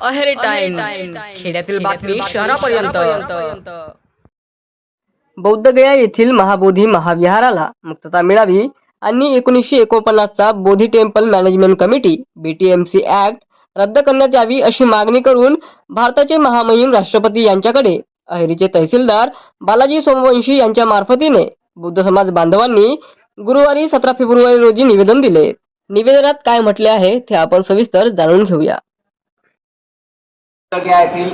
Aheri time खेड्यातील बातमी शहरापर्यंत. बौद्धगया येथील महाबोधी महाविहाराला मुक्तता मिळावी आणि एकोणीसशे एकोणपन्नासचा Bodhi temple management committee BTMC act रद्द करण्यात यावी अशी मागणी करून भारताचे महामहिम राष्ट्रपती यांच्याकडे अहेरीचे तहसीलदार बालाजी सोमवंशी यांच्या मार्फतीने बुद्ध समाज बांधवांनी गुरुवारी सतरा फेब्रुवारी रोजी निवेदन दिले. निवेदनात काय म्हटले आहे ते आपण सविस्तर जाणून घेऊया. येथील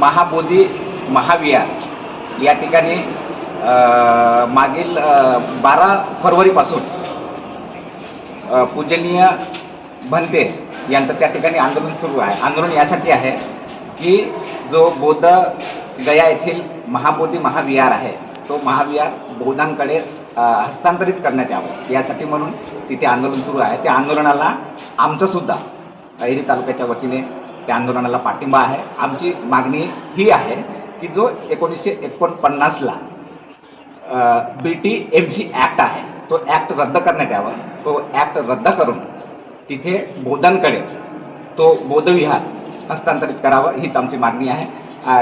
महाबोधी महाविहार. या ठिकाणी मागील बारा फरवरीपासून पूजनीय भंते यांचं त्या ठिकाणी आंदोलन सुरू आहे. आंदोलन यासाठी आहे की जो बौद्ध गया येथील महाबोधी महाविहार आहे तो महाविहार बौद्धांकडे हस्तांतरित करण्यात यावं. यासाठी म्हणून तिथे आंदोलन सुरू आहे. त्या आंदोलनाला आमचं सुद्धा अहिरी तालुक्याच्या वतीने त्या आंदोलनाला पाठिंबा आहे. आमची मागणी ही आहे की जो एकोणीसशे एकोणपन्नासला B T M C act आहे तो ॲक्ट रद्द करण्यात यावा. तो ॲक्ट रद्द करून तिथे बौद्धांकडे तो बौद्धविहार हस्तांतरित करावं हीच आमची मागणी आहे.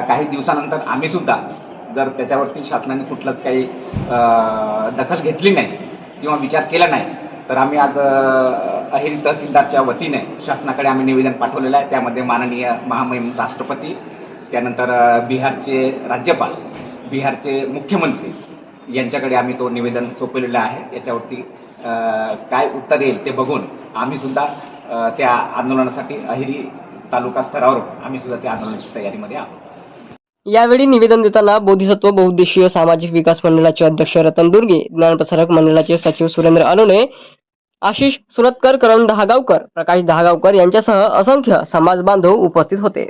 काही दिवसानंतर आम्ही सुद्धा जर त्याच्यावरती शासनाने कुठलंच काही दखल घेतली नाही किंवा विचार केला नाही तर आम्ही आज अहिल अहिरी तहसीलदारच्या वतीने शासनाकडे आम्ही निवेदन पाठवलेलं आहे. त्यामध्ये माननीय महामहिम राष्ट्रपती त्यानंतर बिहारचे राज्यपाल बिहारचे मुख्यमंत्री यांच्याकडे आम्ही तो निवेदन सोपवलेलं आहे. याच्यावरती काय उत्तर येईल ते बघून आम्ही सुद्धा त्या आंदोलनासाठी अहिरी तालुका स्तरावर आम्ही सुद्धा त्या आंदोलनाची तयारीमध्ये आहोत. यावेळी निवेदन देताना बोधिसत्व बहुद्देशीय सामाजिक विकास मंडळाचे अध्यक्ष रतन दुर्गे ज्ञानप्रसारक मंडळाचे सचिव सुरेंद्र अलोने आशिष सुरतकर करण दहागावकर प्रकाश दहागावकर यांच्यासह असंख्य समाज बांधव उपस्थित होते.